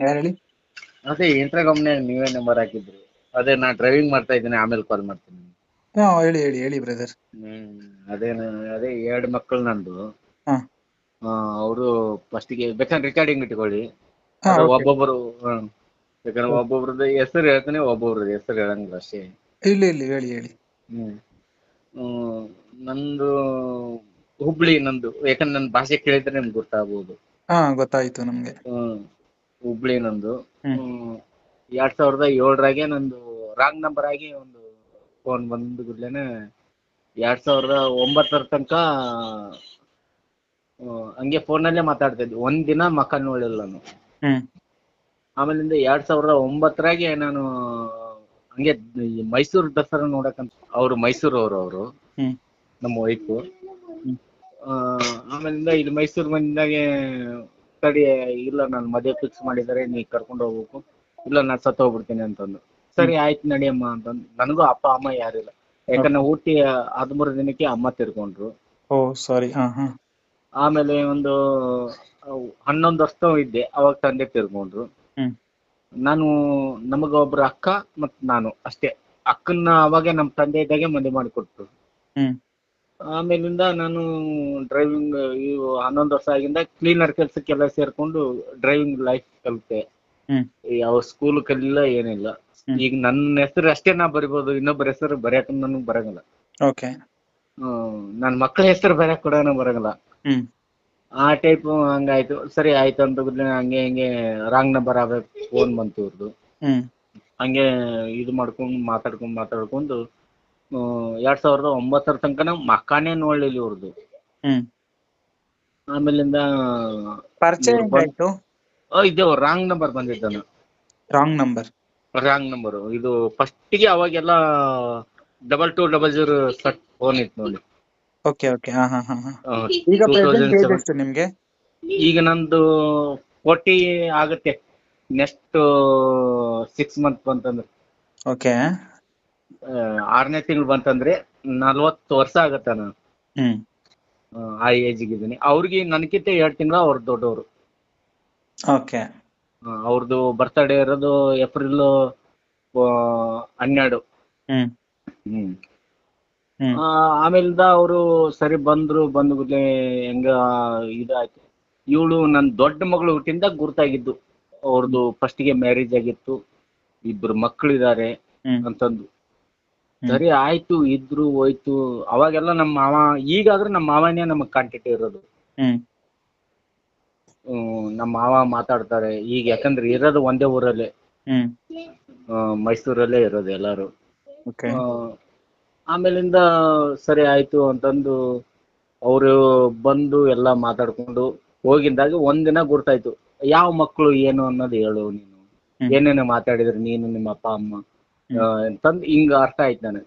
ಯಾರು ಹೇಳಿ ಅದೇ ಇಂಟ್ರಾಗಮ್ನ್ಯಾಗ ನೀವೇ ನಂಬರ್ ಹಾಕಿದ್ರಿ. ಅದೇ ನಾ ಡ್ರೈವಿಂಗ್ ಮಾಡ್ತಾ ಇದ್ದೀನಿ ಆಮೇಲೆ ಕಾಲ್ ಮಾಡ್ತೀನಿ ಹಾ ಹೇಳಿ ಹೇಳಿ ಹೇಳಿ ಬ್ರದರ್ ಹ್ಮ್ ಅದೇ ನಾನು- ಅದೇ ಎರಡು ಮಕ್ಕಳು ನಂದು. ಹಾ. ಅವರು ಫಸ್ಟಿಗೆ ಬೇಕಾದ್ರೆ ರೆಕಾರ್ಡಿಂಗ್ ಇಟ್ಕೊಳ್ಳಿ. ಹಾ ಅದು okay. ಒಬ್ಬೊಬ್ಬರು ಹ್ಮ್. ಬೇಕಾದ್ರೆ ಒಬ್ಬೊಬ್ರದ್ದು ಹೆಸರು ಹೇಳ್ತೀನಿ ಒಬ್ಬೊಬ್ರದ್ದು ಹೆಸರು ಹೇಳಂಗಿಲ್ಲ ಅಷ್ಟೇ. ಇಲ್ಲ ಇಲ್ಲ ಹೇಳಿ ಹೇಳಿ. ಹ್ಮ್. ಹ್ಮ್, ನಂದು ಹುಬ್ಳಿ ನಂದು ಯಾಕಂದ್ರೆ ನನ್ನ ಭಾಷೆ ಕೇಳಿದ್ರೆ ನಿಮ್ಗೆ ಗೊತ್ತಾಗ್ಬೋದು. ಹಾ ಗೊತ್ತಾಯ್ತು ನಮ್ಗೆ. ಹ್ಮ್. ಹುಬ್ಳಿ ನಂದು. ಎರಡ್ ಸಾವಿರದ ಏಳರಾಗೆ ನಂದು ರಾಂಗ್ ನಂಬರ್ ಆಗಿ ಒಂದು ಫೋನ್ ಬಂದ ಕೂಡ್ಲೇನೆ ಎರಡ್ ಸಾವಿರದ ಒಂಬತ್ತರ ತನಕ ಹಂಗೆ ಫೋನಲ್ಲೇ ಮಾತಾಡ್ತಾ ಇದ್ವಿ ಒಂದ್ ದಿನ ಮಕ್ಕ ನೋಡಿಲ್ಲ ನಾನು. ಆಮೇಲಿಂದ ಎರಡ್ ಸಾವಿರದ ಒಂಬತ್ತರಾಗೆ ನಾನು ಹಂಗೆ ಮೈಸೂರು ದಸರಾ ನೋಡಕಂತ ಅವ್ರು ಮೈಸೂರು ಅವರು. ಅವರು ನಮ್ಮ ವೈಫು. ಆಮೇಲಿಂದ ಇಲ್ಲಿ ಮೈಸೂರು ಬಂದಾಗೆ ತಡಿ ಇಲ್ಲ ನಾನು ಮದುವೆ ಫಿಕ್ಸ್ ಮಾಡಿದ್ದಾರೆ ನೀ ಕರ್ಕೊಂಡು ಹೋಗ್ಬೇಕು. ಇಲ್ಲ ನಾನು ಸತ್ತು ಹೋಗ್ಬಿಡ್ತೀನಿ ಅಂತಂದು. ಸರಿ ಆಯ್ತು ನಡಿಯಮ್ಮ ಅಂತಂದು. ನನಗೂ ಅಪ್ಪ ಅಮ್ಮ ಯಾರಿಲ್ಲ ಯಾಕಂದ್ರೆ ಹುಟ್ಟಿ ಹದಿಮೂರು ದಿನಕ್ಕೆ ಅಮ್ಮ ತೀರ್ಕೊಂಡ್ರು. ಓ ಸಾರಿ. ಹಾ ಹಾ. ಆಮೇಲೆ ಒಂದು ಹನ್ನೊಂದು ವರ್ಷ ಇದ್ದೆ. ಅವಾಗ ತಂದೆ ತೀರ್ಕೊಂಡ್ರು. ಹ್ಮ್. ನಾನು ನಮಗ ಒಬ್ರು ಅಕ್ಕ ಮತ್ ನಾನು ಅಷ್ಟೇ. ಅಕ್ಕನ್ನ ಅವಾಗ ನಮ್ ತಂದೆ ಇದ್ದಾಗೆ ಮದುವೆ ಮಾಡಿಕೊಟ್ರು. ಹ್ಮ್. ಆಮೇಲಿಂದ ನಾನು ಡ್ರೈವಿಂಗ್ ಇವು ಹನ್ನೊಂದು ವರ್ಷ ಆಗಿಂದ ಕ್ಲೀನರ್ ಕೆಲಸಕ್ಕೆಲ್ಲ ಸೇರ್ಕೊಂಡು ಡ್ರೈವಿಂಗ್ ಲೈಫ್ ಕಲಿತೆ. ಯಾವ ಸ್ಕೂಲ್ ಕಲಿಲ್ಲ ಏನಿಲ್ಲ. ಈಗ ನನ್ನ ಹೆಸರು ಅಷ್ಟೇ ನಾ ಬರಿಬೋದು ಇನ್ನೊಬ್ಬರ ಹೆಸರು ಬರೆಯಕ್ ನನಗೆ ಬರಂಗಿಲ್ಲ. ಓಕೆ. ನನ್ನ ಮಕ್ಕಳ ಹೆಸರು ಬರೆಯಕ್ ಕೂಡ ಬರಂಗಿಲ್ಲ. ಆ ಟೈಪ್ ಹಂಗಾಯ್ತು. ಸರಿ ಆಯ್ತು ಅಂತ ಹಂಗೆ ಹಿಂಗೆ ರಾಂಗ್ ನಂಬರ್ ಆಗ್ಬೇಕು ಫೋನ್ ಬಂತು ಇವ್ರದ್ದು ಹಂಗೆ ಇದು ಮಾಡ್ಕೊಂಡು ಮಾತಾಡ್ಕೊಂಡು ಮಾತಾಡ್ಕೊಂಡು ಎರಡ್ ಸಾವಿರದ ಒಂಬತ್ತರ ತನಕ ನಾವು ಮಕ್ಕನೇ ನೋಡ್ಲಿಲ್ಲ ಇವ್ರದ್ದು ಆಮೇಲಿಂದ ಪರಿಚಯ ಇವ್ರು ಬಂದ್- ಹೆಂಗಾಯ್ತು? ಆ, ಇದು ರಾಂಗ್ ನಂಬರ್ ಬಂದಿದ್ದಾನ. ರಾಂಗ್ ನಂಬರ್ ರಾಂಗ್ ನಂಬರ್ ಇದು ಫಸ್ಟಿಗೆ ಅವಾಗೆಲ್ಲ ಡಬಲ್ ಟು ಡಬಲ್ ಜೀರೋ ಸಟ್ ಫೋನ್ ಇತ್ತು ನೋಡಿ. ಓಕೆ ಓಕೆ ಹಾ ಹಾ ಹಾ ಈಗ ಎಷ್ಟು ನಿಮ್ಗೆ? ಈಗ ನಂದು ಫೋರ್ಟಿ ಆಗುತ್ತೆ. ನೆಕ್ಸ್ಟ್ ಸಿಕ್ಸ್ ಮಂತ್ ಬಂತಂದ್ರೆ. ಓಕೆ ಆರನೇ ತಿಂಗಳು ಬಂತಂದ್ರೆ ನಲ್ವತ್ತು ವರ್ಷ ಆಗತ್ತೆ ನಾನು ಆ, ಏಜಿಗೆ ಇದ್ದೀನಿ ಅವ್ರಿಗೆ ನನಗಿಂತ ಎರಡು ತಿಂಗಳು ಅವ್ರ ದೊಡ್ಡವರು. ಓಕೆ. ಅವ್ರದ್ದು ಬರ್ತ್ಡೇ ಇರೋದು ಏಪ್ರಿಲ್ ಹನ್ನೆರಡು. ಹ್ಮ್. ಆಮೇಲಿಂದ ಅವರು ಸರಿ ಬಂದ್ರು ಬಂದ ಕೂಡಲೇ ಹೆಂಗ ಇದಾಯ್ತು. ಇವಳು ನನ್ನ ದೊಡ್ಡ ಮಗಳು ಹುಟ್ಟಿಂದ ಗುರ್ತಾಗಿದ್ದು. ಅವ್ರದ್ದು ಫಸ್ಟಿಗೆ ಮ್ಯಾರೇಜ್ ಆಗಿತ್ತು. ಇಬ್ರು ಮಕ್ಕಳಿದ್ದಾರೆ ಅಂತಂದು. ಸರಿ ಆಯ್ತು ಇದ್ರು ಹೋಯ್ತು. ಅವಾಗೆಲ್ಲ ನಮ್ಮ ಮಾವ ಈಗಾದ್ರೂ ನಮ್ಮ ಮಾವನೇ ನಮಗ್ ಕಾಂಟ್ಯಾಕ್ಟ್ ಇರೋದು. ಹ್ಮ್. ನಮ್ಮ ಮಾವ ಮಾತಾಡ್ತಾರೆ. ಈಗ ಯಾಕಂದ್ರೆ ಇರೋದು ಒಂದೇ ಊರಲ್ಲೇ. ಮೈಸೂರಲ್ಲೇ ಇರೋದು ಎಲ್ಲಾರು. ಆಮೇಲಿಂದ ಸರಿ ಆಯ್ತು ಅಂತಂದು ಅವರು ಬಂದು ಎಲ್ಲ ಮಾತಾಡ್ಕೊಂಡು ಹೋಗಿದ್ದಾಗ ಒಂದಿನ ಗುರ್ತಾಯ್ತು. ಯಾವ ಮಕ್ಕಳು ಏನು ಅನ್ನೋದು ಹೇಳು ನೀನು. ಏನೇನು ಮಾತಾಡಿದ್ರಿ ನೀನು ನಿಮ್ಮ ಅಪ್ಪ ಅಮ್ಮ? ಅಂತಂದು ಹಿಂಗ ಅರ್ಥ ಆಯ್ತು ನನಗೆ.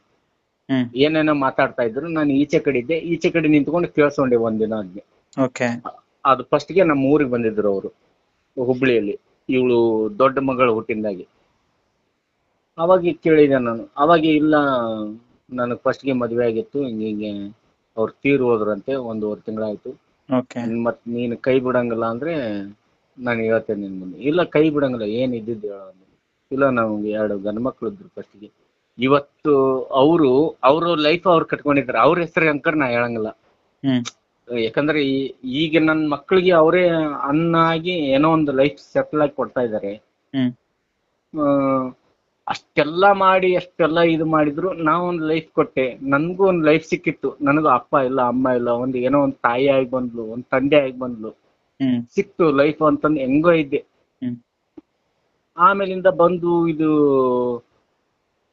ಏನೇನೋ ಮಾತಾಡ್ತಾ ಇದ್ರು ನಾನು ಈಚೆ ಕಡೆ ಇದ್ದೆ ಈಚೆ ಕಡೆ ನಿಂತ್ಕೊಂಡು ಕೇಳಿಸ್ಕೊಂಡೆ ಒಂದಿನ ಅದ್ನ ಅದು ಫಸ್ಟ್ಗೆ ನಮ್ಮ ಊರಿಗೆ ಬಂದಿದ್ರು ಅವರು ಹುಬ್ಳಿಯಲ್ಲಿ. ಇವಳು ದೊಡ್ಡ ಮಗಳು ಹುಟ್ಟಿಂದಾಗಿ. ಅವಾಗ ಕೇಳಿದೆ ನಾನು ಅವಾಗ ಇಲ್ಲ ನನಗೆ ಫಸ್ಟ್ಗೆ ಮದ್ವೆ ಆಗಿತ್ತು ಹಿಂಗೆ ಹಿಂಗೆ ಅವ್ರು ತೀರ್ ಹೋದ್ರಂತೆ ಒಂದೂವರೆ ತಿಂಗಳಾಯ್ತು. ಮತ್ತು ನೀನು ಕೈ ಬಿಡಂಗಿಲ್ಲ ಅಂದ್ರೆ ನಾನು ಹೇಳ್ತೇನೆ ನಿನ್ ಮುಂದೆ. ಇಲ್ಲ ಕೈ ಬಿಡಂಗಿಲ್ಲ ಏನ್ ಇದ್ದಿದ್ದು ಹೇಳೋ. ಇಲ್ಲ ನಮ್ಗೆ ಎರಡು ಗಂಡು ಮಕ್ಳು ಇದ್ರು ಫಸ್ಟಿಗೆ ಇವತ್ತು ಅವರು ಅವರು ಲೈಫ್ ಅವ್ರು ಕಟ್ಕೊಂಡಿದ್ರು ಅವ್ರ ಹೆಸರು ಅಂಕರ್ ನಾ ಹೇಳಂಗಿಲ್ಲ. ಯಾಕಂದ್ರೆ ಈಗ ನನ್ನ ಮಕ್ಕಳಿಗೆ ಅವರೇ ಅನ್ನ ಆಗಿ ಏನೋ ಒಂದು ಲೈಫ್ ಸೆಟ್ಲ್ ಆಗಿ ಕೊಡ್ತಾ ಇದ್ದಾರೆ ಅಷ್ಟೆಲ್ಲ ಮಾಡಿ ಅಷ್ಟೆಲ್ಲ ಇದು ಮಾಡಿದ್ರು ನಾ ಒಂದು ಲೈಫ್ ಕೊಟ್ಟೆ. ನನ್ಗೂ ಒಂದು ಲೈಫ್ ಸಿಕ್ಕಿತ್ತು. ನನಗೂ ಅಪ್ಪ ಇಲ್ಲ ಅಮ್ಮ ಇಲ್ಲ ಒಂದು ಏನೋ ಒಂದು ತಾಯಿ ಆಗಿ ಬಂದ್ಲು ಒಂದು ತಂದೆ ಆಗಿ ಬಂದ್ಲು. ಸಿಕ್ತು ಲೈಫ್ ಅಂತಂದು ಹೆಂಗೋ ಇದ್ದೆ. ಆಮೇಲಿಂದ ಬಂದು ಇದು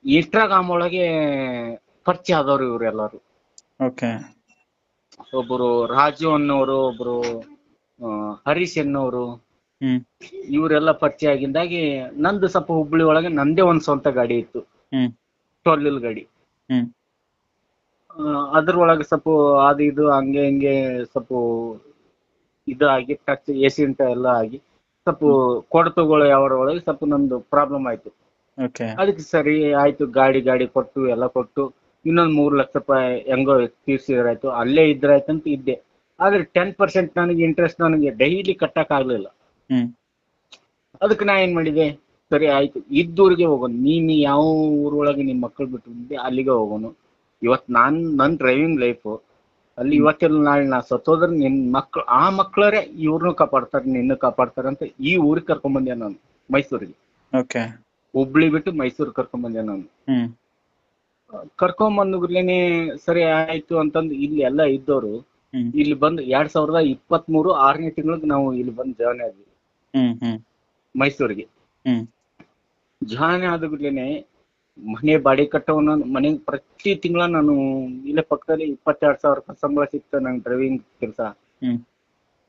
ಇನ್ಸ್ಟಾಗ್ರಾಮ್ ಒಳಗೆ ಪರಿಚಯ ಆದವ್ರು ಇವರೆಲ್ಲರೂ ಓಕೆ. ಒಬ್ಬರು ರಾಜು ಅನ್ನೋರು ಒಬ್ರು ಹರೀಶ್ ಅನ್ನೋರು. ಹ್ಮ್. ಇವರೆಲ್ಲ ಪರಿಚಯ ಆಗಿಂದಾಗಿ ನಂದು ಸ್ವಲ್ಪ ಹುಬ್ಳಿ ಒಳಗೆ ನಂದೇ ಒಂದ್ ಸ್ವಂತ ಗಾಡಿ ಇತ್ತು. ಟೊಲ್ಲಿಲ್ ಗಾಡಿ. ಅದ್ರೊಳಗೆ ಸ್ವಲ್ಪ ಅದು ಇದು ಹಂಗೆ ಹಿಂಗೆ ಸ್ವಲ್ಪ ಇದು ಆಗಿ ಎಸಿಂಟ ಎಲ್ಲ ಆಗಿ. ಸ್ವಲ್ಪ ಕೊಡತುಗಳು ಅವರ ಒಳಗೆ ಸ್ವಲ್ಪ ನಂದು ಪ್ರಾಬ್ಲಮ್ ಆಯ್ತು. ಓಕೆ ಅದಕ್ಕೆ ಸರಿ ಆಯ್ತು ಗಾಡಿ ಗಾಡಿ ಕೊಟ್ಟು ಎಲ್ಲ ಕೊಟ್ಟು ಇನ್ನೊಂದು ಮೂರು ಲಕ್ಷ ರೂಪಾಯಿ ಹೆಂಗೋ ತೀರ್ಸಿದ್ರಾಯ್ತು ಅಲ್ಲೇ ಇದ್ರಾಯ್ತು ಅಂತ ಇದ್ದೆ. ಆದ್ರೆ ಟೆನ್ ಪರ್ಸೆಂಟ್ ನನಗೆ ಇಂಟ್ರೆಸ್ಟ್ ನನಗೆ ಡೈಲಿ ಕಟ್ಟಕ್ ಆಗ್ಲಿಲ್ಲ. ಹ್ಮ್. ಅದಕ್ಕೆ ನಾ ಏನ್ ಮಾಡಿದೆ ಸರಿ ಆಯ್ತು ಇದ್ದೂರಿಗೆ ಹೋಗೋಣ. ನೀನ್ ಯಾವ ಊರೊಳಗೆ ನಿಮ್ ಮಕ್ಕಳು ಬಿಟ್ಟು ಬಂದೆ ಅಲ್ಲಿಗೆ ಹೋಗೋನು ಇವತ್ ನಾನ್ ನನ್ ಡ್ರೈವಿಂಗ್ ಲೈಫ್ ಅಲ್ಲಿ ಇವತ್ತಿನ ನಾಳೆ ನಾ ಸತ್ತೋದ್ರೆ ನಿನ್ ಮಕ್ಳು ಆ ಮಕ್ಳರೇ ಇವ್ರನ್ನೂ ಕಾಪಾಡ್ತಾರೆ ನಿನ್ನ ಕಾಪಾಡ್ತಾರೆ ಅಂತ ಈ ಊರಿಗೆ ಕರ್ಕೊಂಡ್ ಬಂದೆ ನಾನು ಮೈಸೂರಿಗೆ. ಓಕೆ. ಹುಬ್ಳಿ ಬಿಟ್ಟು ಮೈಸೂರ್ ಕರ್ಕೊಂಡ್ ಬಂದೆ ನಾನು. ಕರ್ಕೊಂಡ್ ಬಂದ್ಗುಡ್ಲೇನೆ ಸರಿ ಆಯ್ತು ಅಂತಂದ್ ಇಲ್ಲಿ ಎಲ್ಲ ಇದ್ದವರು ಇಲ್ಲಿ ಬಂದು ಎರಡ್ ಸಾವಿರದ ಇಪ್ಪತ್ತ್ ಮೂರು ಆರನೇ ತಿಂಗಳಿಗೆ ನಾವು ಇಲ್ಲಿ ಬಂದು ಜಾಯ್ನ್ ಆದ್ವಿ. ಮೈಸೂರಿಗೆ. ಜಾಯ್ನ್ ಆದ್ಗುಡ್ಲೇನೆ ಮನೆ ಬಾಡಿಗೆ ಕಟ್ಟೋನ ಮನೆ ಪ್ರತಿ ತಿಂಗಳ ನಾನು ಇಲ್ಲೇ ಪಕ್ಕದಲ್ಲಿ ಇಪ್ಪತ್ತೆರಡು ಸಾವಿರ ರೂಪಾಯಿ ಸಂಬಳ ಸಿಕ್ತ ನಂಗೆ ಡ್ರೈವಿಂಗ್ ಕೆಲಸ.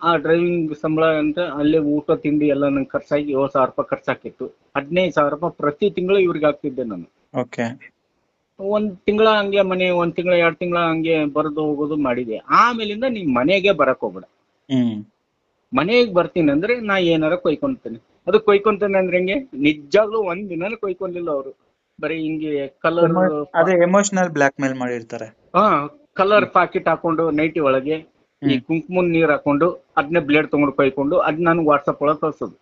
ಆ ಡ್ರೈವಿಂಗ್ ಸಂಬಳ ಅಂತ ಅಲ್ಲೇ ಊಟ ತಿಂಡಿ ಎಲ್ಲ ನಂಗೆ ಖರ್ಚಾಗಿ ಏಳು ಸಾವಿರ ರೂಪಾಯಿ ಖರ್ಚಾಕಿತ್ತು ಹದಿನೈದು ಸಾವಿರ ರೂಪಾಯಿ ಪ್ರತಿ ತಿಂಗಳು ಇವ್ರಿಗೆ ಹಾಕ್ತಿದ್ದೆ ನಾನು. ಓಕೆ. ಒಂದ್ ತಿಂಗಳ ಹಂಗೆ ಮನೆ ಒಂದ್ ತಿಂಗಳ ಎರಡ್ ತಿಂಗಳ ಹಂಗೆ ಬರ್ದು ಹೋಗೋದು ಮಾಡಿದೆ. ಆಮೇಲಿಂದ ನೀನ್ ಮನೆಗೆ ಬರಕ್ ಹೋಗ್ಬೇಡ. ಹ್ಮ್. ಮನೆಗೆ ಬರ್ತೀನಿ ಅಂದ್ರೆ ನಾ ಏನಾರ ಕೊಯ್ಕೊಂತೇನೆ. ಅದು ಕೊಯ್ಕೊಂತೇನೆ ಅಂದ್ರೆ ಹೆಂಗೆ? ನಿಜಾಗ್ಲೂ ಒಂದ್ ದಿನ ಕೊಯ್ಕೊಂಡಿಲ್ಲ ಅವರು. ಬರೀ ಹಿಂಗೆ ಕಲರ್ ಅದೇ ಎಮೋಷನಲ್ ಬ್ಲಾಕ್ ಮೇಲ್ ಮಾಡಿರ್ತಾರೆ. ಹಾ ಕಲರ್ ಪ್ಯಾಕೆಟ್ ಹಾಕೊಂಡು ನೈಟಿ ಒಳಗೆ ಈ ಕುಂಕುಮ ನೀರ್ ಹಾಕೊಂಡು ಅದನ್ನೇ ಬ್ಲೇಡ್ ತಗೊಂಡು ಕೈಕೊಂಡು ಅದ್ ನನ್ಗೆ ವಾಟ್ಸಪ್ ಒಳಗೆ ಕಳ್ಸೋದು.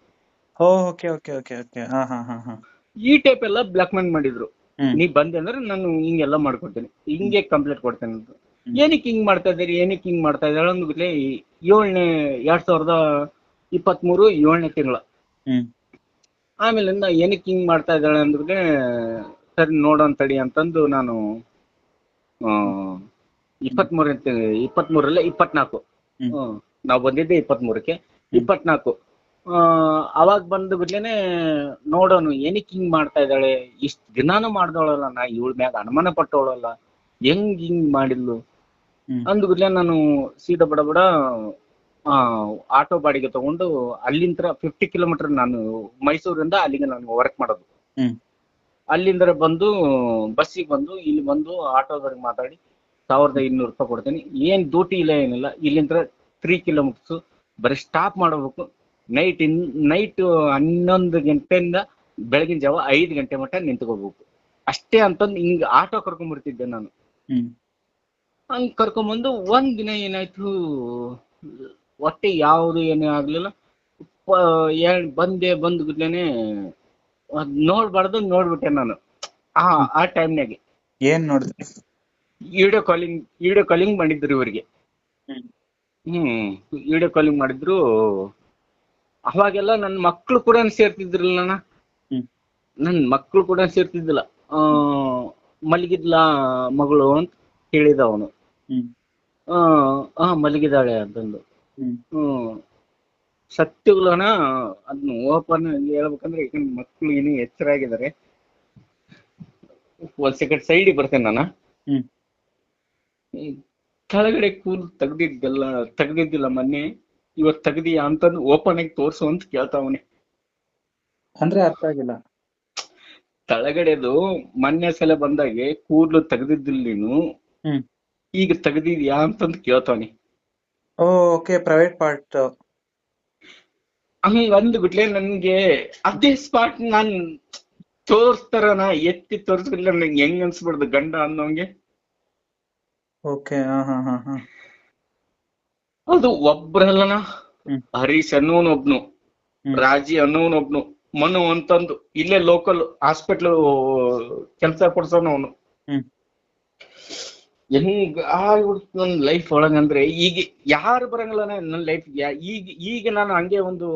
Okay okay okay okay. ಹಾ ಹಾ ಹಾ ಹಾ. ಈ ಟೈಪ್ ಎಲ್ಲ ಬ್ಲಾಕ್ ಮೇಲ್ ಮಾಡಿದ್ರು ನೀ ಬಂದೆ ಅಂದ್ರೆ ನಾನು ಹಿಂಗೆಲ್ಲ ಮಾಡ್ಕೊಡ್ತೇನೆ. ಹಿಂಗೆ ಕಂಪ್ಲೇಂಟ್ ಕೊಡ್ತೇನೆ ಅಂತ. ಏನಕ್ಕೆ ಹಿಂಗ್ ಮಾಡ್ತಾ ಇದ್ದೀರಿ ಏನಕ್ಕೆ ಹಿಂಗ್ ಮಾಡ್ತಾ ಇದ್ದಾಳೆ ಅಂದ್ಬಿಟ್ಲೆ ಏಳನೇ ಎರಡ್ ಸಾವಿರದ ಇಪ್ಪತ್ಮೂರು ಏಳನೇ ತಿಂಗಳ. ಆಮೇಲಿಂದ ಏನಕ್ಕೆ ಹಿಂಗ್ ಮಾಡ್ತಾ ಇದ್ದಾಳೆ ಅಂದ್ರೆ ಸರಿ ನೋಡೋಣ ತಡಿ ಅಂತಂದು ನಾನು ಆ, ಇಪ್ಪತ್ಮೂರನೇ ಇಪ್ಪತ್ಮೂರಲ್ಲ ಇಪ್ಪತ್ನಾಲ್ಕು. ನಾವು ಬಂದಿದ್ದೆ ಇಪ್ಪತ್ಮೂರಕ್ಕೆ. ಇಪ್ಪತ್ನಾಲ್ಕು. ಆ, ಅವಾಗ ಬಂದು ಬಿಡ್ಲೇನೆ ನೋಡೋನು ಏನಕ್ಕೆ ಹಿಂಗ್ ಮಾಡ್ತಾ ಇದ್ದಾಳೆ ಇಷ್ಟ್ ದಿನಾನು ಮಾಡ್ದವಳಲ್ಲ ನಾ ಇವಳ ಮ್ಯಾಗ ಅನುಮಾನ ಪಟ್ಟವಳಲ್ಲ ಹೆಂಗ್ ಹಿಂಗ್ ಮಾಡಿದ್ಲು? ಅಂದ್ ಅಂದ್ಬಿಡ್ಲೆ ನಾನು ಸೀದಾ ಬಡ ಬಡ ಆಟೋ ಬಾಡಿಗೆ ತಗೊಂಡು ಅಲ್ಲಿಂದ ಫಿಫ್ಟಿ ಕಿಲೋಮೀಟರ್ ನಾನು ಮೈಸೂರಿಂದ ಅಲ್ಲಿಗೆ ನಾನು ವರ್ಕ್ ಮಾಡೋದು. ಅಲ್ಲಿಂದ ಬಂದು ಬಸ್ಸಿಗೆ ಬಂದು ಇಲ್ಲಿ ಬಂದು ಆಟೋದವ್ರಿಗೆ ಮಾತಾಡಿ ಸಾವಿರದ ಇನ್ನೂರು ರೂಪಾಯಿ ಕೊಡ್ತೀನಿ. ಏನ್ ಡ್ಯೂಟಿ ಇಲ್ಲ ಏನಿಲ್ಲ. ಇಲ್ಲಿಂದ ತ್ರೀ ಕಿಲೋಮೀಟರ್ಸ್ ಬರೀ ಸ್ಟಾಪ್ ಮಾಡಬೇಕು. ನೈಟ್ ಇನ್ ನೈಟ್ ಹನ್ನೊಂದು ಗಂಟೆಯಿಂದ ಬೆಳಗಿನ ಜಾವ ಐದು ಗಂಟೆ ಮಟ್ಟ ನಿಂತ್ಕೋಬೇಕು. ಅಷ್ಟೇ ಅಂತಂದು ಹಿಂಗ ಆಟೋ ಕರ್ಕೊಂಡ್ಬರ್ತಿದ್ದೆ ನಾನು. ಹಂಗೆ ಹಂಗ್ ಕರ್ಕೊಂಬಂದು ಒಂದ್ ದಿನ ಏನಾಯ್ತು ಹೊಟ್ಟೆ ಯಾವುದು ಏನೇ ಆಗ್ಲಿಲ್ಲ. ಬಂದೆ ಬಂದ್ ಕೂಡ್ಲೇನೆ ಅದ್ ನೋಡ್ಬಾರ್ದು ನೋಡ್ಬಿಟ್ಟೆ ನಾನು. ಆ ಆ ಟೈಮ್ನಾಗೆ ಏನ್ ನೋಡಿದ್ರಿ ವಿಡಿಯೋ ಕಾಲಿಂಗ್ ವಿಡಿಯೋ ಕಾಲಿಂಗ್ ಮಾಡಿದ್ರು ಇವರಿಗೆ. ಹ್ಮ್. ವಿಡಿಯೋ ಕಾಲಿಂಗ್ ಮಾಡಿದ್ರು. ಅವಾಗೆಲ್ಲ ನನ್ನ ಮಕ್ಕಳು ಕೂಡ ಸೇರ್ತಿದ್ರಲ್ಲ ಅಣ್ಣ ನನ್ನ ಮಕ್ಕಳು ಮಕ್ಳು ಕೂಡ ಸೇರ್ತಿದ್ದಿಲ್ಲ. ಆ ಮಲಗಿದ್ಲ ಮಗಳು ಅಂತ ಹೇಳಿದ ಅವನು. ಹ್ಮ್. ಆ ಮಲಗಿದಾಳೆ ಅಂತಂದು. ಸತ್ಯಗಳನ್ನ ಅದನ್ನ ಓಪನ್ ಹೇಳ್ಬೇಕಂದ್ರೆ ಈಗ ಮಕ್ಳು ಎಚ್ಚರ ಆಗಿದ್ದಾರೆ. ಒಂದ್ ಸೆಕೆಂಡ್ ಸೈಡ್ ಬರ್ತೇನೆ ನಾನು. ಕೆಳಗಡೆ ಕೂಲ್ ತೆಗ್ದಿದ್ದೆಲ್ಲ ತೆಗ್ದಿದ್ದಿಲ್ಲ ಮೊನ್ನೆ. ಇವತ್ ತೆಗ್ದಿಯಾ ಅಂತಂದು ಓಪನ್ ಆಗಿ ತೋರ್ಸು ಅಂತ ಕೇಳ್ತಾವನೆ ಅಂದ್ರೆ ಅರ್ಥ ಆಗಿಲ್ಲ. ತಳಗಡೆದು ಮೊನ್ನೆ ಸಲ ಬಂದಾಗೆ ಕೂದ್ಲು ತೆಗ್ದಿದ್ದಿಲ್ಲ ನೀನು. ಈಗ ತೆಗ್ದಿದ್ಯಾ ಅಂತಂದ್ ಕೇಳ್ತಾವನೆ ಓಕೆ ಪ್ರೈವೇಟ್ ಪಾರ್ಟ್ ಹಂಗ ಅಂದ್ಬಿಟ್ಲೆ ನನ್ಗೆ ಅದೇ ಸ್ಪಾಟ್ ನಾನ್ ತೋರ್ಸ್ತಾರನ ಎತ್ತಿ ತೋರ್ಸ್ಬಿಡ್ಲ ನಂಗೆ ಹೆಂಗ್ ಅನ್ಸ್ಬಿಡ್ದು ಗಂಡ ಅನ್ನೋಂಗೆ. ಓಕೆ ಹಾ ಹಾ ಹಾ ಹಾ. ಅದು ಒಬ್ರಲ್ಲನ ಹರೀಶ್ ಅನ್ನೋನೊಬ್ನು ರಾಜಿ ಅನ್ನೋನೊಬ್ನು ಮನು ಅಂತಂದು ಇಲ್ಲೇ ಲೋಕಲ್ ಹಾಸ್ಪಿಟ್ಲ್ ಕೆಲಸ ಕೊಡ್ಸೋನು ಅವನು ಹೆಂಗ್ ಆಗ್ಬಿಡ್ತು ನನ್ನ ಲೈಫ್ ಒಳಗಂದ್ರೆ ಈಗ ಯಾರು ಬರಂಗಿಲ್ಲ ನನ್ನ ಲೈಫ್ ಈಗ ಈಗ ನಾನು ಹಂಗೆ ಒಂದು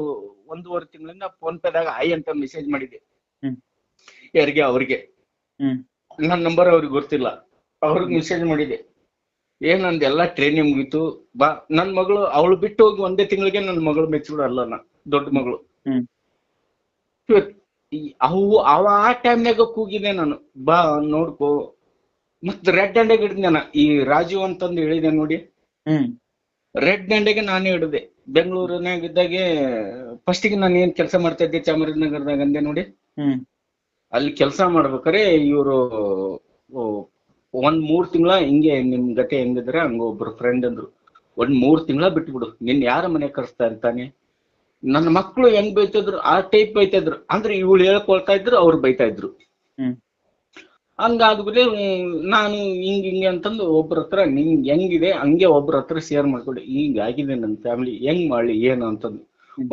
ಒಂದೂವರೆ ತಿಂಗಳಿಂದ ಫೋನ್ ಪೇದಾಗ ಐ ಅಂತ ಮೆಸೇಜ್ ಮಾಡಿದ್ದೆ. ಯಾರಿಗೆ? ಅವ್ರಿಗೆ. ನನ್ನ ನಂಬರ್ ಅವ್ರಿಗೆ ಗೊತ್ತಿಲ್ಲ. ಅವ್ರಿಗೆ ಮೆಸೇಜ್ ಮಾಡಿದೆ ಏನ್ ನಂದು ಎಲ್ಲ ಟ್ರೈನಿಂಗ್ ಮುಗೀತು. ಬಾ ನನ್ ಮಗಳು ಅವಳು ಬಿಟ್ಟು ಹೋಗಿ ಒಂದೇ ತಿಂಗಳಿಗೆ ನನ್ನ ಮಗಳು ಮೆಚೂರ್ಡ್ ಅಲ್ಲ ನಾ ದೊಡ್ಡ ಮಗಳು. ಅವು ಅವ ಆ ಟೈಮ್ನಾಗ ಕೂಗಿದೆ ನಾನು. ಬಾ ನೋಡ್ಕೋ. ಮತ್ ರೆಡ್ ಹ್ಯಾಂಡೆಗೆ ಹಿಡಿದೆ ನಾನು. ಈ ರಾಜು ಅಂತಂದು ಹೇಳಿದೆ ನೋಡಿ. ಹ್ಮ್. ರೆಡ್ ಹ್ಯಾಂಡೆಗೆ ನಾನೇ ಹಿಡಿದೆ. ಬೆಂಗಳೂರಿನಾಗ ಇದ್ದಾಗೆ ಫಸ್ಟಿಗೆ ನಾನು ಏನ್ ಕೆಲಸ ಮಾಡ್ತಾ ಇದ್ದೆ ಚಾಮರಾಜನಗರದಾಗ ಅಂದೆ ನೋಡಿ. ಹ್ಮ್. ಅಲ್ಲಿ ಕೆಲಸ ಮಾಡ್ಬೇಕಾರೆ ಇವರು ಒಂದ್ ಮೂರ್ ತಿಂಗಳ ಹಿಂಗೆ ನಿಮ್ ಗತೆ ಹೆಂಗಿದ್ರೆ ಹಂಗ ಒಬ್ರು ಫ್ರೆಂಡ್ ಅಂದ್ರು. ಒಂದ್ ಮೂರ್ ತಿಂಗಳ ಬಿಟ್ಬಿಡು. ನಿನ್ ಯಾರ ಮನೆ ಕರೆಸ್ತಾ ಇರ್ತಾನೆ? ನನ್ನ ಮಕ್ಳು ಹೆಂಗ್ ಬೈತಿದ್ರು? ಆ ಟೈಪ್ ಬೈತಿದ್ರು. ಅಂದ್ರೆ ಇವಳು ಹೇಳ್ಕೊಳ್ತಾ ಇದ್ರು ಅವ್ರು ಬೈತಾ ಇದ್ರು. ಹಂಗಾದ್ಮೇಲೆ ನಾನು ಹಿಂಗ್ ಹಿಂಗೆ ಅಂತಂದು ಒಬ್ರ ಹತ್ರ ನಿಂಗ್ ಹೆಂಗಿದೆ ಹಂಗೆ ಒಬ್ರ ಹತ್ರ ಶೇರ್ ಮಾಡ್ಕೊಡಿ. ಹಿಂಗ್ ಆಗಿದೆ ನನ್ನ ಫ್ಯಾಮಿಲಿ ಹೆಂಗ್ ಮಾಡ್ಲಿ ಏನು ಅಂತಂದು.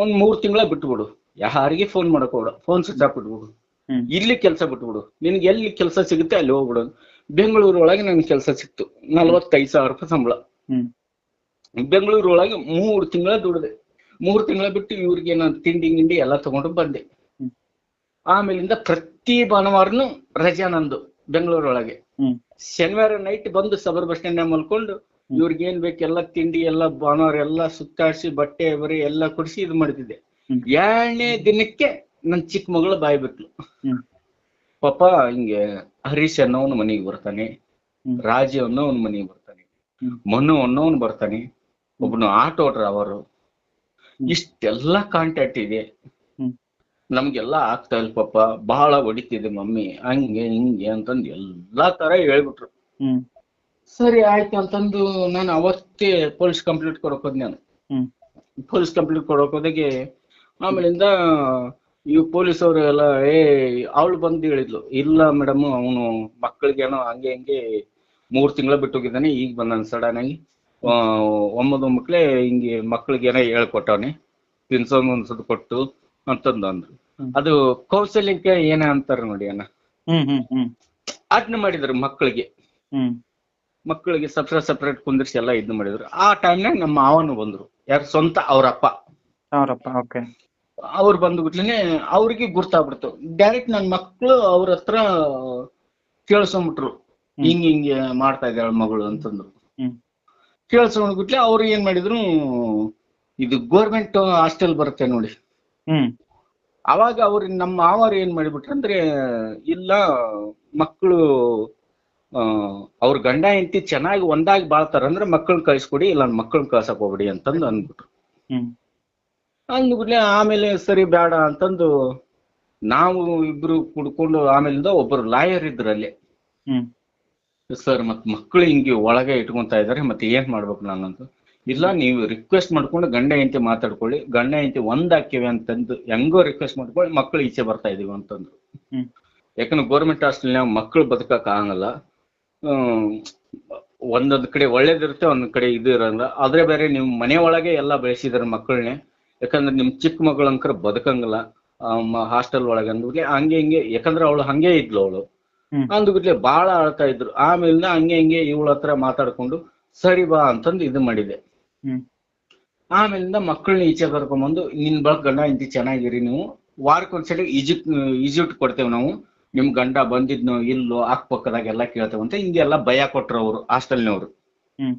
ಒಂದ್ ಮೂರ್ ತಿಂಗಳ ಬಿಟ್ಬಿಡು. ಯಾರಿಗೆ ಫೋನ್ ಮಾಡಕ್ ಹೋಗ್ಬೇಡ. ಫೋನ್ ಸ್ವಿಚ್ ಆಫ್ ಬಿಟ್ಬಿಡು. ಇಲ್ಲಿ ಕೆಲಸ ಬಿಟ್ಬಿಡು. ನಿನ್ಗೆ ಎಲ್ಲಿ ಕೆಲಸ ಸಿಗುತ್ತೆ ಅಲ್ಲಿ ಹೋಗ್ಬಿಡು. ಬೆಂಗಳೂರು ಒಳಗೆ ನನ್ಗೆ ಕೆಲಸ ಸಿಕ್ತು. ನಲ್ವತ್ತೈದು ಸಾವಿರ ರೂಪಾಯಿ ಸಂಬಳ. ಬೆಂಗಳೂರು ಒಳಗೆ ಮೂರು ತಿಂಗಳ ದುಡ್ದೆ. ಮೂರು ತಿಂಗಳ ಬಿಟ್ಟು ಇವ್ರಿಗೆ ನಾನು ತಿಂಡಿ ಗಿಂಡಿ ಎಲ್ಲ ತಗೊಂಡು ಬಂದೆ. ಆಮೇಲಿಂದ ಪ್ರತಿ ಭಾನುವಾರನು ರಜಾ ನಂದು. ಬೆಂಗಳೂರೊಳಗೆ. ಒಳಗೆ ಶನಿವಾರ ನೈಟ್ ಬಂದು ಸಬರ್ ಬಸ್ ಸ್ಟ್ಯಾಂಡ್ ಮಲ್ಕೊಂಡು ಇವ್ರಿಗೆ ಏನ್ ಬೇಕು ಎಲ್ಲ ತಿಂಡಿ ಎಲ್ಲ ಭಾನುವಾರ ಎಲ್ಲ ಸುತ್ತಾಡ್ಸಿ ಬಟ್ಟೆ ಬರಿ ಎಲ್ಲ ಕೊಡಿಸಿ ಇದು ಮಾಡ್ತಿದ್ದೆ. ಎರಡನೇ ದಿನಕ್ಕೆ ನನ್ ಚಿಕ್ಕ ಮಗಳು ಬಾಯಿ ಬಿಟ್ಲು. ಪಾಪ ಹಿಂಗೆ ಹರೀಶ್ ಅನ್ನೋನ್ ಮನೆಗೆ ಬರ್ತಾನೆ ರಾಜ ಅನ್ನೋನ್ ಮನೆಗೆ ಬರ್ತಾನೆ ಮನು ಅನ್ನೋನ್ ಬರ್ತಾನೆ ಒಬ್ಬನು ಆಟೋ ಡ್ರೈವರು ಇಷ್ಟೆಲ್ಲ ಕಾಂಟ್ಯಾಕ್ಟ್ ಇದೆ. ನಮ್ಗೆಲ್ಲ ಆಗ್ತಾ ಇಲ್ಲ ಪಾಪ. ಬಹಳ ಹೊಡಿತಿದೆ ಮಮ್ಮಿ. ಹಂಗೆ ಹಿಂಗೆ ಅಂತಂದು ಎಲ್ಲಾ ತರ ಹೇಳ್ಬಿಟ್ರು. ಸರಿ ಆಯ್ತು ಅಂತಂದು ನಾನು ಅವತ್ತೇ ಪೊಲೀಸ್ ಕಂಪ್ಲೇಂಟ್ ಕೊಡಕ್ ಹೋದ್ ನಾನು. ಪೊಲೀಸ್ ಕಂಪ್ಲೇಂಟ್ ಕೊಡಕ್ ಹೋದಾಗೆ ಆಮೇಲಿಂದ ಇವ್ ಪೊಲೀಸ್ ಅವರು ಎಲ್ಲ ಏ ಅವಳು ಬಂದು ಹೇಳಿದ್ಲು. ಇಲ್ಲ ಮೇಡಮ್ ಅವನು ಮಕ್ಕಳಿಗೇನೋ ಹಂಗೆ ಹಂಗೆ ಮೂರ್ ತಿಂಗಳ ಬಿಟ್ಟು ಹೋಗಿದ್ದಾನೆ ಈಗ ಬಂದಾನ ಸಡನ್ ಆಗಿ. ಒಮ್ಮದ ಮಕ್ಳೇ ಹಿಂಗೆ ಮಕ್ಕಳಿಗೇನೋ ಹೇಳ್ಕೊಟ್ಟವನೆ. ತಿನ್ಸೋನ್ ಒಂದ್ಸದ್ ಕೊಟ್ಟು ಅಂತಂದು ಅಂದ್ರು ಅದು ಕೌಶಲ್ಯಕ್ಕೆ ಏನ ಅಂತಾರ ನೋಡಿ ಅಣ್ಣ. ಹ್ಮ್ ಅದ್ನ ಹ್ಮ್. ಅದನ್ನ ಮಾಡಿದ್ರು ಮಕ್ಕಳಿಗೆ ಹ್ಮ್. ಮಕ್ಕಳಿಗೆ ಸಪ್ರೇಟ್ ಸಪ್ರೇಟ್ ಕುಂದಿರ್ಸಿ ಎಲ್ಲ ಇದು ಮಾಡಿದ್ರು. ಆ ಟೈಮ್ನಾಗ ನಮ್ಮ ಮಾವನು ಬಂದ್ರು. ಯಾರು ಸ್ವಂತ ಅವರಪ್ಪ. ಅವರಪ್ಪ ಓಕೆ ಅವ್ರು ಬಂದ್ಬಿಟ್ಲೇನೆ ಅವ್ರಿಗೆ ಗುರ್ತಾಗ್ಬಿಡ್ತು. ಡೈರೆಕ್ಟ್ ನನ್ ಮಕ್ಳು ಅವ್ರ ಹತ್ರ ಕೇಳಿಸ್ಕೊಂಡ್ಬಿಟ್ರು ಹಿಂಗ ಹಿಂಗೆ ಮಾಡ್ತಾ ಇದ್ದಾಳ ಮಗಳು ಅಂತಂದ್ರು. ಕೇಳಿಸ್ಕೊಂಡ್ಬಿಟ್ಲೆ ಅವ್ರು ಏನ್ ಮಾಡಿದ್ರು ಇದು ಗೋರ್ಮೆಂಟ್ ಹಾಸ್ಟೆಲ್ ಬರುತ್ತೆ ನೋಡಿ. ಅವಾಗ ಅವ್ರ ನಮ್ಮ ಮಾವರು ಏನ್ ಮಾಡಿಬಿಟ್ರು ಅಂದ್ರೆ ಇಲ್ಲ ಮಕ್ಕಳು ಆ ಅವ್ರ ಗಂಡ ಹೆಂಡತಿ ಚೆನ್ನಾಗಿ ಒಂದಾಗಿ ಬಾಳ್ತಾರ ಅಂದ್ರೆ ಮಕ್ಕಳನ್ನ ಕಳಿಸ್ಕೊಡಿ ಇಲ್ಲ ಮಕ್ಕಳನ್ನ ಕಳ್ಸಕ್ ಹೋಗ್ಬಿಡಿ ಅಂತಂದು ಅಂದ್ಬಿಟ್ರು. ಹ್ಮ್. ಅಂದ್ಬಿಟ್ಲೆ ಆಮೇಲೆ ಸರಿ ಬೇಡ ಅಂತಂದು ನಾವು ಇಬ್ರು ಕುಡ್ಕೊಂಡು ಆಮೇಲಿಂದ ಒಬ್ಬರು ಲಾಯರ್ ಇದ್ರಲ್ಲಿ ಹ್ಮ್. ಸರ್ ಮತ್ ಮಕ್ಕಳು ಹಿಂಗೆ ಒಳಗೆ ಇಟ್ಕೊಂತ ಇದಾರೆ ಮತ್ತೆ ಏನ್ ಮಾಡ್ಬೇಕು ನಾನಂತ? ಇಲ್ಲ ನೀವು ರಿಕ್ವೆಸ್ಟ್ ಮಾಡ್ಕೊಂಡು ಗಂಡ ಹೆಂಡತಿ ಮಾತಾಡ್ಕೊಳ್ಳಿ. ಗಂಡ ಹೆಂಡತಿ ಒಂದ್ ಹಾಕಿವೆ ಅಂತಂದು ಹೆಂಗೋ ರಿಕ್ವೆಸ್ಟ್ ಮಾಡ್ಕೊಳ್ಳಿ ಮಕ್ಕಳು ಈಚೆ ಬರ್ತಾ ಇದೀವಿ ಅಂತಂದ್ರು. ಯಾಕಂದ್ರೆ ಗೌರ್ಮೆಂಟ್ ಹಾಸ್ಟೆಲ್ನಾಗ ಮಕ್ಕಳು ಬದುಕಕ್ ಆಗಲ್ಲ. ಒಂದೊಂದ್ ಕಡೆ ಒಳ್ಳೇದಿರುತ್ತೆ ಒಂದೊಂದ್ ಕಡೆ ಇದು ಇರಲ್ಲ. ಆದ್ರೆ ಬೇರೆ ನಿಮ್ ಮನೆ ಒಳಗೆ ಎಲ್ಲ ಬೆಳೆಸಿದಾರೆ ಮಕ್ಕಳನ್ನೇ ಯಾಕಂದ್ರೆ ನಿಮ್ ಚಿಕ್ಕ ಮಗಳು ಅಂಕರ ಬದುಕಂಗಿಲ್ಲ. ಹಾಸ್ಟೆಲ್ ಒಳಗೆ ಅಂದ್ಬಿಟ್ಲೆ ಹಂಗೆ ಹಿಂಗೆ. ಯಾಕಂದ್ರೆ ಅವಳು ಹಂಗೆ ಇದ್ಲು ಅವಳು. ಅಂದ್ಬಿಟ್ಲೆ ಬಾಳ ಅಳ್ತಾ ಇದ್ರು. ಆಮೇಲಿಂದ ಹಂಗೆ ಹಿಂಗೆ ಇವಳ ಹತ್ರ ಮಾತಾಡ್ಕೊಂಡು ಸರಿ ಬಾ ಅಂತಂದು ಇದು ಮಾಡಿದೆ. ಆಮೇಲಿಂದ ಮಕ್ಕಳನ್ನ ಈಚೆ ಕರ್ಕೊಂಬಂದು ನಿನ್ ಬಳಕ ಗಂಡ ಇಂತಿ ಚೆನ್ನಾಗಿರಿ ನೀವು. ವಾರಕ್ಕೊಂದ್ಸರಿ ಈಜಿಪ್ಟ್ ಈಜಿಪ್ಟ್ ಕೊಡ್ತೇವೆ ನಾವು. ನಿಮ್ ಗಂಡ ಬಂದಿದ್ನೋ ಇಲ್ಲೋ ಅಕ್ಕಪಕ್ಕದಾಗ ಎಲ್ಲ ಕೇಳ್ತೇವೆ ಅಂತ ಹಿಂಗೆಲ್ಲ ಭಯ ಕೊಟ್ರು ಅವರು ಹಾಸ್ಟೆಲ್ನವ್ರು. ಹ್ಮ್.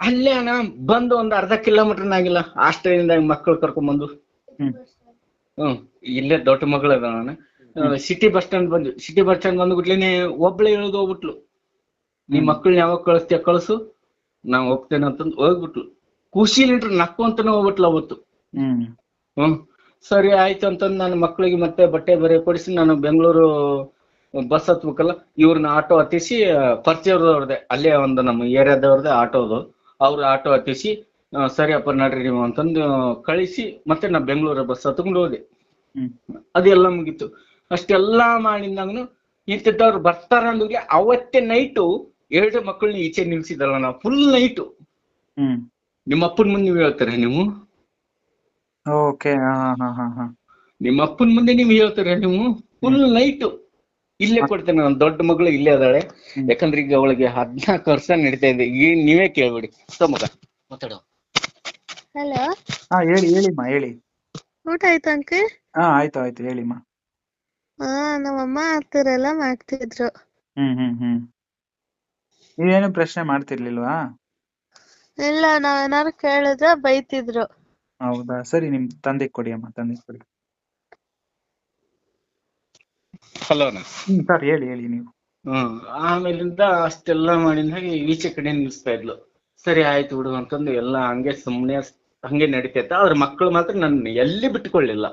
ಅಲ್ಲೇ ಅಣ್ಣ ಬಂದು ಒಂದ್ ಅರ್ಧ ಕಿಲೋಮೀಟರ್ ಕಿಲೋಮೀಟರ್ನಾಗಿಲ್ಲ ಹಾಸ್ಟೆಲಿಂದ ಮಕ್ಕಳು ಕರ್ಕೊಂಬಂದು. ಹ್ಮ್. ಹ್ಮ್ ಇಲ್ಲೇ ದೊಡ್ಡ ಮಗಳು ನಾನು ಸಿಟಿ ಬಸ್ ಸ್ಟ್ಯಾಂಡ್ ಬಂದ್ವಿ. ಸಿಟಿ ಬಸ್ ಸ್ಟ್ಯಾಂಡ್ ಬಂದ್ಬಿಟ್ಲೇನೆ ಒಬ್ಳೆ ಇಳಿದು ಹೋಗ್ಬಿಟ್ಲು. ನಿಮ್ ಮಕ್ಕಳನ್ನ ಯಾವಾಗ ಕಳಿಸ್ತೀಯ ಕಳ್ಸು. ನಾ ಹೋಗ್ತೇನೆ ಅಂತಂದು ಹೋಗ್ಬಿಟ್ಲು. ಖುಷಿಲಿಟ್ರು ನಕ್ಕೊಂತಾನೆ ಹೋಗ್ಬಿಟ್ಲು ಅವತ್ತು. ಹ್ಮ್. ಹ್ಮ್. ಸರಿ ಆಯ್ತು ಅಂತಂದು ನಾನು ಮಕ್ಕಳಿಗೆ ಮತ್ತೆ ಬಟ್ಟೆ ಬರೆ ಕೊಡಿಸಿ ನಾನು ಬೆಂಗಳೂರು ಬಸ್ ಹತ್ಬೇಕಲ್ಲ ಇವ್ರನ್ನ ಆಟೋ ಹತ್ತಿಸಿ ಪರಿಚಯದವ್ರದೆ ಅಲ್ಲೇ ಒಂದು ನಮ್ಮ ಏರಿಯಾದವ್ರದೇ ಆಟೋದು. ಅವ್ರ ಆಟೋ ಹತ್ತಿಸಿ ಸರಿ ಅಪ್ಪ ನಡ್ರಿ ನೀವು ಅಂತಂದು ಕಳಿಸಿ ಮತ್ತೆ ನಾ ಬೆಂಗಳೂರು ಬಸ್ ಹತ್ಕೊಂಡು ಹೋದೆ. ಹ್ಮ್. ಅದೆಲ್ಲ ಮುಗೀತು. ಅಷ್ಟೆಲ್ಲಾ ಮಾಡಿದಾಗನು ಇಂಥದ್ದವ್ರು ಬರ್ತಾರ ಅಂದ್ರೆ ಅವತ್ತೇ ನೈಟು ಎರಡು ಮಕ್ಕಳನ್ನ ಈಚೆ ನಿಲ್ಸಿದಲ್ಲ ನಾವು ಫುಲ್ ನೈಟ್ ಹ್ಮ್. ನಿಮ್ಮ ಅಪ್ಪನ ಮುಂದೆ ನೀವು ಹೇಳ್ತಾರೆ ನೀವು? ಓಕೆ ಹಾ ಹಾ ಹಾ ಹಾ. ನಿಮ್ಮ ಅಪ್ಪನ ಮುಂದೆ ನೀವು ಹೇಳ್ತಾರೆ ನೀವು? ಫುಲ್ ನೈಟ್ ಇಲ್ಲೇ ಕೊಡ್ತೇನೆ ನನ್ನ ದೊಡ್ಡ ಮಗಳು ಇಲ್ಲೇ ಅದಾಳೆ. ಯಾಕಂದ್ರೆ ಈಗ ಅವಳಿಗೆ ಹದಿನಾಲ್ಕು ವರ್ಷ ನಡೀತಾ ಇದೆ. ಈ ನೀವೇ ಕೇಳ್ಬೇಡಿ. ಮಗ. ಮಾತಾಡೋ. ಹಲೋ ಹಾ ಹೇಳಿ ಹೇಳಿಮ್ಮ ಹೇಳಿ. ಊಟ ಆಯ್ತಾ ಅಂಕಲ್? ಹಾ ಆಯ್ತು ಆಯ್ತು ಹೇಳಿಮ್ಮ. ಹಾ ನಮ್ಮಮ್ಮ ಎಲ್ಲಾ ಮಾಡ್ತಿದ್ರು. ಹ್ಮ್ ಹ್ಮ್ ಹ್ಮ್. ನೀವೇನು ಪ್ರಶ್ನೆ ಮಾಡ್ತಿರ್ಲಿಲ್ವಾ? ಇಲ್ಲ ನಾವೇನಾರು ಕೇಳಿದ್ರೆ ಬೈತಿದ್ರು. ಹೌದಾ? ಸರಿ ನಿಮ್ ತಂದೆ ಕೊಡಿ ಅಮ್ಮ ತಂದೆ ಕೊಡಿ. ಹಲೋ ಹ್ಮ್ ಸರ್ ಹೇಳಿ ಹೇಳಿ ನೀವು. ಹ್ಮ್ ಆಮೇಲಿಂದ ಅಷ್ಟೆಲ್ಲ ಮಾಡಿದ ಹಾಗೆ ಈಚೆ ಕಡೆ ನಿಲ್ಸ್ತಾ ಇದ್ಲು. ಸರಿ ಆಯ್ತು ಬಿಡು ಅಂತಂದು ಎಲ್ಲ ಹಂಗೆ ಸುಮ್ನೆ ಹಂಗೆ ನಡೀತೈತೆ ಅವ್ರ ಮಕ್ಕಳು ಮಾತ್ರ ನನ್ನ ಎಲ್ಲಿ ಬಿಟ್ಕೊಳ್ಳಿಲ್ಲ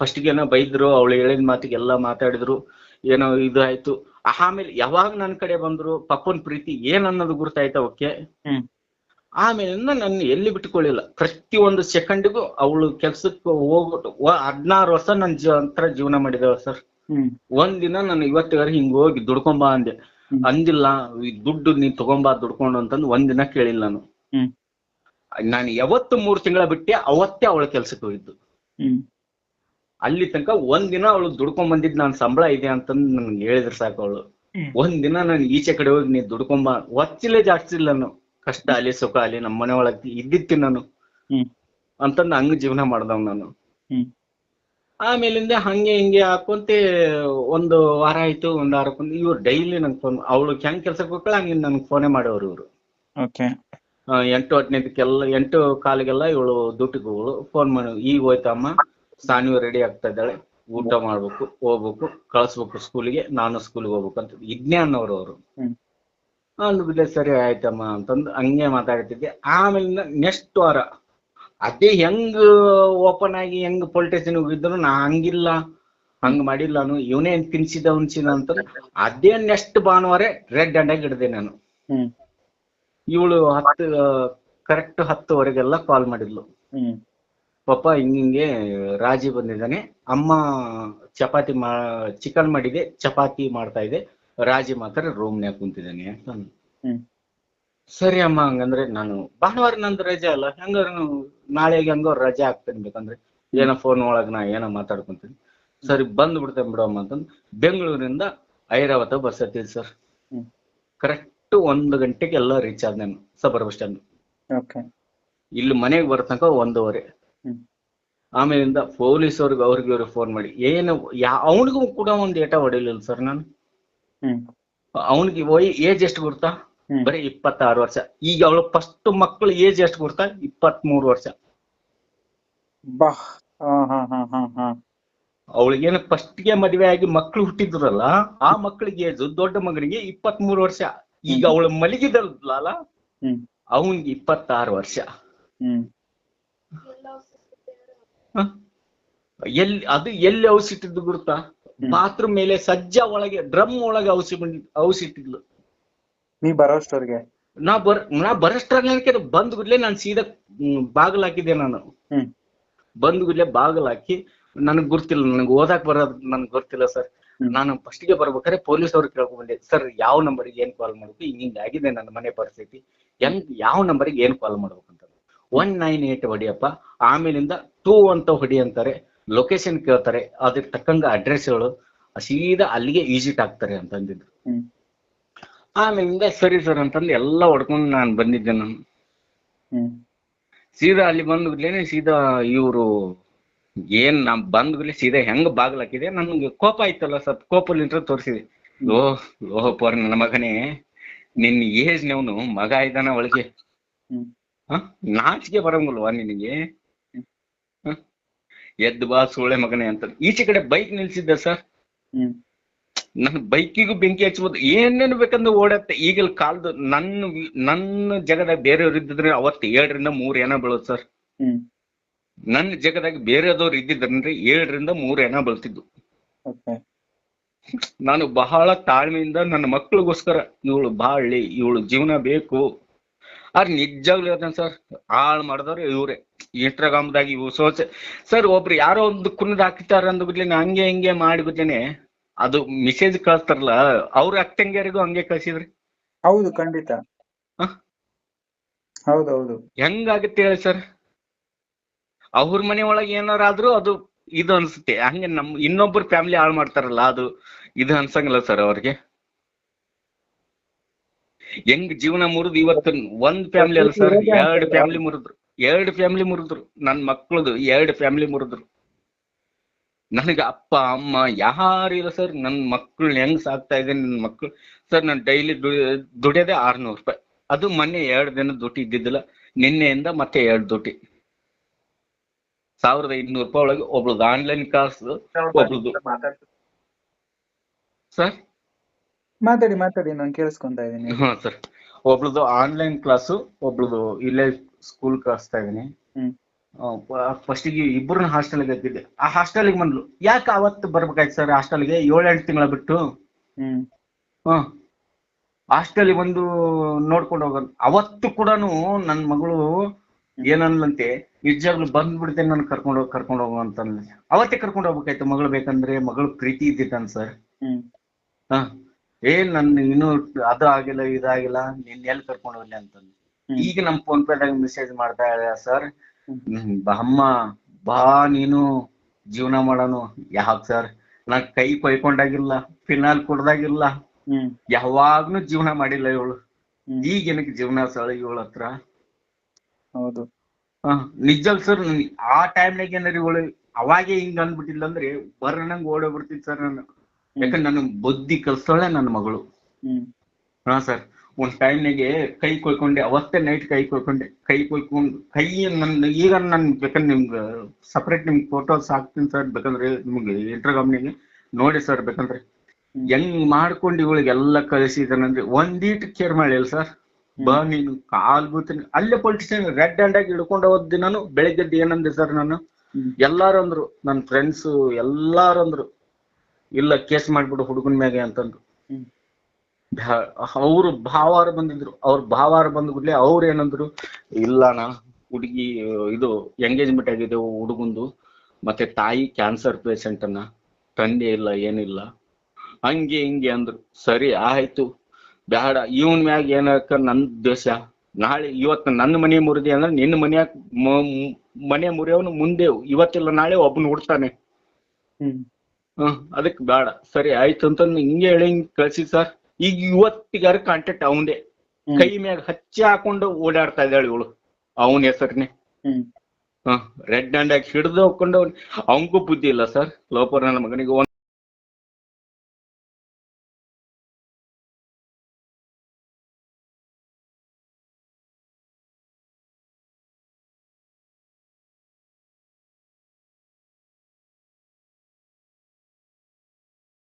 ಫಸ್ಟ್ಗೆ ಏನೋ ಬೈದ್ರು ಅವಳು ಹೇಳಿದ ಮಾತಿಗೆ ಎಲ್ಲ ಮಾತಾಡಿದ್ರು. ಏನೋ ಇದು ಆಯ್ತು. ಆಮೇಲೆ ಯಾವಾಗ ನನ್ನ ಕಡೆ ಬಂದ್ರು ಪಪ್ಪನ್ ಪ್ರೀತಿ ಏನ್ ಅನ್ನೋದು ಗುರ್ತಾಯ್ತ ಓಕೆ? ಆಮೇಲೆ ಆಮೇಲಿಂದ ನನ್ನ ಎಲ್ಲಿ ಬಿಟ್ಕೊಳ್ಳಿಲ್ಲ ಪ್ರತಿ ಒಂದು ಸೆಕೆಂಡಿಗೂ ಅವಳು ಕೆಲ್ಸಕ್ಕೆ ಹೋಗ್ಬಿಟ್ಟು ಹದ್ನಾರು ವರ್ಷ ನನ್ನ ಜೀವ ಒಂಥರ ಜೀವನ ಮಾಡಿದವ ಸರ್. ಒಂದ್ ಒಂದಿನ ನಾನು ಇವತ್ತಿಗಾರ ಹಿಂಗ್ ಹೋಗಿ ದುಡ್ಕೊಂಬಾ ಅಂದೆ. ಅಂದಿಲ್ಲ ಈ ದುಡ್ಡು ನೀ ತಗೊಂಬಾ ದುಡ್ಕೊಂಡು ಅಂತಂದು ಒಂದಿನ ಕೇಳಿಲ್ಲ ನಾನು. ನಾನು ಯಾವತ್ತು ಮೂರ್ ತಿಂಗಳ ಬಿಟ್ಟೆ ಅವತ್ತೇ ಅವಳ ಕೆಲ್ಸಕ್ಕೆ ಹೋಗಿದ್ದು. ಅಲ್ಲಿ ತನಕ ಒಂದ್ ದಿನ ಅವಳು ದುಡ್ಕೊಂಡ್ ಬಂದಿದ್ ನಾನ್ ಸಂಬಳ ಇದೆ ಅಂತಂದ್ ನನ್ಗೆ ಹೇಳಿದ್ರು ಸಾಕು ಅವಳು. ಒಂದಿನ ಒಂದ್ ದಿನ ನಾನು ಈಚೆ ಕಡೆ ಹೋಗಿ ನೀ ದುಡ್ಕೊಂಬ ಒತ್ತಿಲೇ ಜಾಸ್ತಿ ಇಲ್ಲ ನಾನು. ಕಷ್ಟ ಅಲ್ಲಿ ಸುಖ ಅಲ್ಲಿ ನಮ್ಮ ಮನೆ ಒಳಗ್ ಇದ್ದಿತ್ತಿ ನಾನು. ಅಂತಂದ್ ಹಂಗ ಜೀವನ ಮಾಡ್ದವ್ ನಾನು. ಆಮೇಲಿಂದ ಹಂಗೆ ಹಿಂಗೆ ಹಾಕೊಂತೆ ಒಂದು ವಾರ ಆಯ್ತು ಒಂದ್ ವಾರ ಇವ್ರು ಡೈಲಿ ನಂಗೆ ಫೋನ್ ಅವಳು ಹೆಂಗ್ ಕೆಲ್ಸಕ್ಕೆ ಹೋಗ್ಕಳ ಹಂಗೆ ನನ್ಗೆ ಫೋನೇ ಮಾಡೋರು ಇವ್ರು. ಎಂಟು ಹದಿನೈದಕ್ಕೆಲ್ಲ ಎಂಟು ಕಾಲಿಗೆಲ್ಲ ಇವಳು ದುಡ್ಡಿಗೆ ಹೋಗಳು. ಫೋನ್ ಮಾಡಿ ಈಗ ಹೋಯ್ತಮ್ಮ? ಸಾನಿಯು ರೆಡಿ ಆಗ್ತಾ ಇದ್ದಾಳೆ. ಊಟ ಮಾಡ್ಬೇಕು ಹೋಗ್ಬೇಕು ಕಳಿಸ್ಬೇಕು ಸ್ಕೂಲಿಗೆ ನಾನು ಸ್ಕೂಲಿಗೆ ಹೋಗ್ಬೇಕು ಅಂತ. ಅನ್ನೋರು ಅವರು ಅಂದ್ಬಿಟ್ಟೆ ಸರಿ ಆಯ್ತಮ್ಮ ಅಂತಂದು ಹಂಗೆ ಮಾತಾಡ್ತಿದ್ದೆ. ಆಮೇಲಿಂದ ನೆಕ್ಸ್ಟ್ ವಾರ ಅದೇ ಹೆಂಗ್ ಓಪನ್ ಆಗಿ ಹೆಂಗ್ ಪೊಲಿಟಿಷಿಯನ್ ಹೋಗಿದ್ರು ನಾ ಹಂಗಿಲ್ಲ ಹಂಗ್ ಮಾಡಿಲ್ಲ ನಾನು. ಇವನೇ ತಿನ್ಸಿದ ಉನ್ಸಿದ ಅಂತ ಅದೇ ನೆಕ್ಸ್ಟ್ ಭಾನುವಾರ ರೆಡ್ ಹ್ಯಾಂಡ್ ಆಗಿ ಹಿಡ್ದೆ ನಾನು. ಇವಳು ಹತ್ತು ಕರೆಕ್ಟ್ ಹತ್ತುವರೆಗೆಲ್ಲ ಕಾಲ್ ಮಾಡಿದ್ಲು. ಪಪ್ಪ ಹಿಂಗಿಂಗೆ ರಾಜಿ ಬಂದಿದ್ದಾನೆ. ಅಮ್ಮ ಚಪಾತಿ ಮಾ ಚಿಕನ್ ಮಾಡಿದೆ ಚಪಾತಿ ಮಾಡ್ತಾ ಇದೆ. ರಾಜಿ ಮಾತ್ರ ರೂಮ್ನ್ಯಾಗ ಕುಂತಿದ್ದಾನೆ ಅಂತ ಸರಿ ಅಮ್ಮ ಹಂಗಂದ್ರೆ ನಾನು ಭಾನುವಾರ ನಂದು ರಜೆ ಅಲ್ಲ ಹೆಂಗ ನಾಳೆಗೆ ಹೆಂಗೋ ರಜೆ ಹಾಕ್ತೇನೆ ಬೇಕಂದ್ರೆ ಏನೋ ಫೋನ್ ಒಳಗ ನಾ ಏನೋ ಮಾತಾಡ್ಕೊಂತೀನಿ. ಸರಿ ಬಂದ್ ಬಿಡ್ತೇನೆ ಬಿಡಮ್ಮ ಅಂತಂದ್ ಬೆಂಗಳೂರಿಂದ ಐರಾವತ ಬಸ್ ಹತ್ತಿದ್ ಸರ್ ಕರೆಕ್ಟ್ ಒಂದು ಗಂಟೆಗೆ ಎಲ್ಲ ರೀಚ್ ಆದ ನಾನು ಸಬರ್ ಬಸ್ ಸ್ಟ್ಯಾಂಡ್ ಇಲ್ಲಿ ಮನೆಗೆ ಬರತನಕ ಒಂದೂವರೆ. ಆಮೇಲಿಂದ ಪೊಲೀಸ್ ಅವ್ರಿಗೆ ಅವ್ರಿಗೆ ಇವ್ರಿಗೆ ಫೋನ್ ಮಾಡಿ. ಏನು ಯಾ ಅವನಿಗೂ ಕೂಡ ಒಂದು ಏಟ ಹೊಡಿಲಿಲ್ಲ ಸರ್ ನಾನು. ಅವನಿಗೆ ವೈ ಏಜ್ ಎಷ್ಟು ಗೊತ್ತಾ ಬರೀ ಇಪ್ಪತ್ತಾರು ವರ್ಷ. ಈಗ ಅವಳು ಫಸ್ಟ್ ಮಕ್ಕಳು ಏಜ್ ಎಷ್ಟು ಗೊತ್ತಾ ವರ್ಷ. ಹಾ ಹಾ ಹಾ ಅವಳಿಗೇನು ಫಸ್ಟ್ಗೆ ಮದುವೆ ಆಗಿ ಮಕ್ಕಳು ಹುಟ್ಟಿದ್ರಲ್ಲ ಆ ಮಕ್ಕಳಿಗೆ ಏಜ್ ದೊಡ್ಡ ಮಗನಿಗೆ ಇಪ್ಪತ್ಮೂರು ವರ್ಷ. ಈಗ ಅವಳು ಮಲಗಿದಲ್ಲ ಅವನಿಗೆ ಇಪ್ಪತ್ತಾರು ವರ್ಷ? ಎಲ್ಲಿ ಅದು ಎಲ್ಲಿ ಔಸಿಟ್ಟಿದ್ದು ಗುರುತಾ ಬಾತ್ರೂಮ್ ಮೇಲೆ ಸಜ್ಜ ಒಳಗೆ ಡ್ರಮ್ ಒಳಗೆ ಔಸಿ ಔಸಿಟ್ಟಿದ್ಲು ನೀ ಬರೋಷ್ಟವ್ರಿಗೆ ನಾ ಬರ್ ನಾ ಬರಷ್ಟ್ರಾಗ ಬಂದ್ ಗುಡ್ಲೆ ನಾನು ಸೀದಾ ಬಾಗಿಲು ಹಾಕಿದ್ದೆ ನಾನು. ಬಂದ್ ಗುಡ್ಲೆ ಬಾಗಿಲು ಹಾಕಿ ನನಗ್ ಗೊತ್ತಿಲ್ಲ ನನಗೆ ಓದಾಕ್ ಬರೋದು ನನಗೆ ಗೊತ್ತಿಲ್ಲ ಸರ್. ನಾನು ಫಸ್ಟ್ಗೆ ಬರ್ಬೇಕಾದ್ರೆ ಪೊಲೀಸ್ ಅವ್ರು ಕೇಳ್ಕೊಂಡ್ ಬಂದೆ ಸರ್ ಯಾವ ನಂಬರ್ಗೆ ಏನ್ ಕಾಲ್ ಮಾಡ್ಬೇಕು? ಹಿಂಗ ಹಿಂಗ್ ಆಗಿದೆ ನನ್ನ ಮನೆ ಪರಿಸ್ಥಿತಿ. ಹೆಂಗ್ ಯಾವ ನಂಬರ್ಗೆ ಏನ್ ಕಾಲ್ ಮಾಡ್ಬೇಕು ಅಂತ ಒನ್ ನೈನ್ ಏಟ್ ಹೊಡಿಯಪ್ಪ. ಆಮೇಲಿಂದ ಟೂ ಅಂತ ಹೊಡಿ ಅಂತಾರೆ. ಲೊಕೇಶನ್ ಕೇಳ್ತಾರೆ. ಅದಕ್ಕೆ ತಕ್ಕಂಗ ಅಡ್ರೆಸ್ ಹೇಳು ಸೀದಾ ಅಲ್ಲಿಗೆ ಈಜಿಟ್ ಆಗ್ತಾರೆ ಅಂತ ಅಂದಿದ್ರು. ಆಮೇಲಿಂದ ಸರಿ ಸರ್ ಅಂತಂದು ಎಲ್ಲ ಹೊಡ್ಕೊಂಡು ನಾನು ಬಂದಿದ್ದೆ ನಾನು. ಸೀದಾ ಅಲ್ಲಿ ಬಂದ್ಲೇನೆ ಸೀದಾ ಇವರು ಏನ್ ನಾ ಬಂದ್ಬಿಡ್ಲಿ ಸೀದಾ ಹೆಂಗ್ ಬಾಗ್ಲಾಕಿದೆ ನನ್ಗೆ ಕೋಪ ಆಯ್ತಲ್ಲ ಸ್ವಲ್ಪ ಕೋಪಲಿಂತ್ರ ತೋರಿಸಿದೆ. ಓ ಓಹ್ ಪೋರ್ ನನ್ನ ಮಗನೇ. ನಿನ್ ಏಜ್ ನವನು ಮಗ ಇದ್ದಾನ ಒಳಗೆ. ನಾಚಿಕೆ ಬರಂಗಿಲ್ವಾ ನಿನಗೆ? ಹ? ಎದ್ದು ಬಾ ಸೋಳೆ ಮಗನೇ ಅಂತ. ಈಚೆ ಕಡೆ ಬೈಕ್ ನಿಲ್ಸಿದ್ದೆ ಸರ್ ನನ್ನ ಬೈಕಿಗೂ ಬೆಂಕಿ ಹಚ್ಬೋದು. ಏನೇನು ಬೇಕಂದ್ರೆ ಓಡತ್ತೆ ಈಗಲ್ ಕಾಲದ ನನ್ನ ನನ್ನ ಜಗದಾಗ ಬೇರೆಯವ್ರು ಇದ್ದಿದ್ರೆ ಅವತ್ತು ಏಳರಿಂದ ಮೂರ್ ಏನ ಬೀಳೋದು ಸರ್ ನನ್ನ ಜಗದಾಗ ಬೇರೆದವ್ರು ಇದ್ದಿದ್ರಂದ್ರೆ ಏಳರಿಂದ ಮೂರ್ ಏನ ಬೀಳ್ತಿದ್ವು ನಾನು ಬಹಳ ತಾಳ್ಮೆಯಿಂದ ನನ್ನ ಮಕ್ಕಳಿಗೋಸ್ಕರ ಇವಳು ಬಾಳ್ಲಿ ಇವಳು ಜೀವನ ಬೇಕು ಆದ್ರೆ ನಿಜವಾಗ್ಲೂ ಹೇಳ್ತೇನೆ ಸರ್ ಹಾಳ್ ಮಾಡಿದವ್ರು ಇವ್ರೆ. ಇನ್ಸ್ಟಾಗ್ರಾಮ್ದಾಗ ಇವು ಸೋಚ ಸರ್ ಒಬ್ರು ಯಾರೋ ಒಂದು ಕುನ್ನದ ಹಾಕ್ತಾರ ಅಂದ್ಬಿಟ್ಲೇನೆ ಹಂಗೆ ಹಿಂಗೆ ಮಾಡಿಬಿಟ್ಲೇನೆ ಅದು ಮೆಸೇಜ್ ಕಳಿಸ್ತಾರಲ್ಲ ಅವ್ರ ಅಕ್ಕಂಗಿಯರಿಗೂ ಹಂಗೆ ಕಳ್ಸಿದ್ರಿ? ಹೌದು ಖಂಡಿತ? ಹೌದೌದು. ಹೆಂಗಾಗುತ್ತೆ ಹೇಳಿ ಸರ್ ಅವ್ರ ಮನೆ ಒಳಗೆ ಏನಾರಾದ್ರೂ ಅದು ಇದು ಅನ್ಸುತ್ತೆ. ಹಂಗೆ ನಮ್ ಇನ್ನೊಬ್ರು ಫ್ಯಾಮಿಲಿ ಹಾಳು ಮಾಡ್ತಾರಲ್ಲ ಅದು ಇದು ಅನ್ಸಂಗಿಲ್ಲ ಸರ್ ಅವ್ರಿಗೆ. ಹೆಂಗ್ ಜೀವನ ಮುರಿದು ಇವತ್ತು ಒಂದ್ ಫ್ಯಾಮಿಲಿ ಅಲ್ಲ ಸರ್ ಎರಡ್ ಫ್ಯಾಮಿಲಿ ಮುರಿದ್ರು. ಎರಡ್ ಫ್ಯಾಮಿಲಿ ಮುರಿದ್ರು. ನನ್ ಮಕ್ಳದು ಎರಡ್ ಫ್ಯಾಮಿಲಿ ಮುರಿದ್ರು. ನನಗೆ ಅಪ್ಪ ಅಮ್ಮ ಯಾರು ಇಲ್ಲ ಸರ್ ನನ್ ಮಕ್ಕಳು ಹೆಂಗ್ ಸಾಕ್ತಾ ಇದ್ದೀನಿ ನನ್ನ ಮಕ್ಳು ಸರ್ ನಾನು ಡೈಲಿ ದುಡಿಯೋದೇ ಆರ್ನೂರು ರೂಪಾಯಿ. ಅದು ಮೊನ್ನೆ ಎರಡು ದಿನ ದುಡ್ಡು ಇದ್ದಿದ್ದಿಲ್ಲ. ನಿನ್ನೆಯಿಂದ ಮತ್ತೆ ಎರಡು ದುಡ್ಡು. ಸಾವಿರದ ಇನ್ನೂರು ರೂಪಾಯಿ ಒಳಗೆ ಒಬ್ಳದ್ದು ಆನ್ಲೈನ್ ಕಾಸು ಒಬ್ಳದ್ದು ಸರ್ ಮಾತಾಡಿ ಮಾತಾಡಿ ನಾನು ಕೇಳಿಸ್ಕೊಂತ ಇದ್ದೀನಿ. ಹಾ ಸರ್. ಒಬ್ಳದು ಆನ್ಲೈನ್ ಕ್ಲಾಸು ಒಬ್ಳದು ಇಲ್ಲೇ ಸ್ಕೂಲ್ ಕಳಿಸ್ತಾ ಇದೀನಿ ಹ್ಮ್. ಫಸ್ಟಿಗೆ ಇಬ್ಬರನ್ನ ಹಾಸ್ಟೆಲ್ಗೆ ಹಾಕಿದ್ದೆ ಆ ಹಾಸ್ಟೆಲ್ಗೆ ಬಂದ್ಲು. ಯಾಕೆ ಅವತ್ತು ಬರ್ಬೇಕಾಯ್ತು ಸರ್ ಹಾಸ್ಟೆಲ್ಗೆ ಏಳೆಂಟು ತಿಂಗಳ ಬಿಟ್ಟು. ಹ್ಮ್. ಹಾ ಹಾಸ್ಟೆಲ್ಗೆ ಬಂದು ನೋಡ್ಕೊಂಡು ಹೋಗೋದು ಅವತ್ತು ಕೂಡ ನನ್ನ ಮಗಳು ಏನನ್ಲಂತೆ ನಿಜವಾಗ್ಲು ಬಂದ್ಬಿಡ್ತೇನೆ ನಾನು ಕರ್ಕೊಂಡು ಹೋಗಿ ಕರ್ಕೊಂಡು ಹೋಗು ಅಂತ. ಅವತ್ತೇ ಕರ್ಕೊಂಡು ಹೋಗ್ಬೇಕಾಯ್ತು ಮಗಳು ಬೇಕಂದ್ರೆ. ಮಗಳು ಪ್ರೀತಿ ಇದ್ದಿದ್ದಾನೆ ಸರ್ ಹ್ಮ್. ಹಾ. ಏನ್ ನನ್ ಇನ್ನು ಅದು ಆಗಿಲ್ಲ ಇದಾಗಿಲ್ಲ ನಿನ್ ಎಲ್ಲಿ ಕರ್ಕೊಂಡು ಹೋಗ್ಲಿ ಅಂತಂದು. ಈಗ ನಮ್ ಫೋನ್ ಪೇದಾಗ ಮೆಸೇಜ್ ಮಾಡ್ತಾ ಇದ್ದಾರೆ ಸರ್. ಅಮ್ಮ ಬಾ ನೀನು ಜೀವನ ಮಾಡೋನು. ಯಾಕ್ ಸರ್ ನಾ ಕೈ ಕೊಯ್ಕೊಂಡಾಗಿಲ್ಲ ಫಿನಾಲ್ ಕುಡ್ದಾಗಿಲ್ಲ. ಯಾವಾಗ್ನು ಜೀವನ ಮಾಡಿಲ್ಲ ಇವಳು. ಹ್ಮ್. ಈಗ ಏನಕ್ಕೆ ಜೀವನ ಸಳ ಇವಳ ಹತ್ರ? ಹೌದು. ಹ, ನಿಜ ಸರ್ ಆ ಟೈಮ್ನಾಗ ಏನಾರ ಇವಳು ಅವಾಗೆ ಹಿಂಗ್ ಅಂದ್ಬಿಟ್ಟಿಲ್ಲ ಅಂದ್ರೆ ನಂಗೆ ಓಡೋಗ್ಬಿಡ್ತೀನಿ ಸರ್ ನಾನು. ಯಾಕಂದ್ರೆ ನನ್ನ ಬುದ್ಧಿ ಕಲ್ಸೋಳೆ ನನ್ನ ಮಗಳು. ಹ್ಮ್. ಹಾ ಸರ್ ಒಂದ್ ಟೈಮ್ನಾಗೆ ಕೈ ಕೊಯ್ಕೊಂಡೆ ಅವತ್ತೇ ನೈಟ್ ಕೈ ಕೊಯ್ಕೊಂಡೆ. ಕೈ ಕೊಯ್ಕೊಂಡು ಕೈ ನನ್ನ ಈಗ ನನ್ ಬೇಕಂದ್ರೆ ನಿಮ್ಗೆ ಸಪ್ರೇಟ್ ನಿಮ್ಗೆ ಫೋಟೋಸ್ ಹಾಕ್ತೀನಿ ಸರ್ ಬೇಕಂದ್ರೆ ನಿಮ್ಗೆ ಇಂಟರ್ಗಾಮ್ನಿಗೆ ನೋಡಿ ಸರ್ ಬೇಕಂದ್ರೆ. ಹೆಂಗ್ ಮಾಡ್ಕೊಂಡು ಇವಳಿಗೆಲ್ಲ ಕಳಿಸಿದಾನಂದ್ರೆ ಒಂದೀಟ್ ಕೇರ್ ಮಾಡಿಲ್ಲ ಸರ್ ಬಾ ನೀನು ಕಾಲ್ ಬೀಳ್ತೀನಿ. ಅಲ್ಲೇ ಪೊಲಿಟಿಷಿಯನ್ ರೆಡ್ ಹ್ಯಾಂಡ್ ಆಗಿ ಹಿಡ್ಕೊಂಡು ಹೋದ್ ದಿನಾನು ಬೆಳಿಗ್ಗೆ ಏನಂದೆ ಸರ್ ನಾನು. ಎಲ್ಲಾರು ಅಂದ್ರು ನನ್ನ ಫ್ರೆಂಡ್ಸ್ ಎಲ್ಲಾರು ಅಂದ್ರು ಇಲ್ಲ ಕೇಸ್ ಮಾಡ್ಬಿಡು ಹುಡುಗನ್ ಮ್ಯಾಗೆ ಅಂತಂದು. ಅವ್ರು ಭಾವಾರ ಬಂದಿದ್ರು. ಅವ್ರ ಭಾವಾರ ಬಂದ ಕೂಡ್ಲೆ ಅವ್ರು ಏನಂದ್ರು ಇಲ್ಲಣ್ಣ ಹುಡುಗಿ ಇದು ಎಂಗೇಜ್ಮೆಂಟ್ ಆಗಿದೆ ಹುಡುಗಂದು ಮತ್ತೆ ತಾಯಿ ಕ್ಯಾನ್ಸರ್ ಪೇಷಂಟ್ ಅನ್ನ ತಂದೆ ಇಲ್ಲ ಏನಿಲ್ಲ. ಹಂಗೆ ಹಿಂಗೆ ಅಂದ್ರು. ಸರಿ ಆಯ್ತು. ಬ್ಯಾಡ ಇವನ್ ಮ್ಯಾಗ ಏನಕ್ಕ ನನ್ ದೇಶ ನಾಳೆ ಇವತ್ತು ನನ್ನ ಮನೆ ಮುರಿದಿ ಅಂದ್ರೆ ನಿನ್ನ ಮನ್ಯಾಗ ಮನೆ ಮುರಿಯವನು ಮುಂದೆ ಇವತ್ತಿಲ್ಲ ನಾಳೆ ಒಬ್ಬನ ಹುಡ್ತಾನೆ. ಹ್ಮ್ ಹ್ಮ್ ಅದಕ್ ಬೇಡ. ಸರಿ ಆಯ್ತು ಅಂತ ಹಿಂಗೆ ಹೇಳಿ ಹಿಂಗ್ ಕಳ್ಸಿ ಸರ್ ಈಗ ಇವತ್ತಿಗಾರ ಕಾಂಟ್ಯಾಕ್ಟ್ ಅವಂದೇ. ಕೈ ಮ್ಯಾಗ ಹಚ್ಚಿ ಹಾಕೊಂಡು ಓಡಾಡ್ತಾ ಇದ್ದಾಳೆ ಇವಳು ಅವನ ಹೆಸರ್ನೆ. ಹ್ಮ್. ರೆಡ್ ಹ್ಯಾಂಡ್ ಆಗಿ ಹಿಡಿದು ಹಾಕೊಂಡು ಅವಂಗೂ ಬುದ್ಧಿ ಇಲ್ಲ ಸರ್ ಲೋಪರ್ ನನ್ನ ಮಗನಿಗೆ ಒಂದ್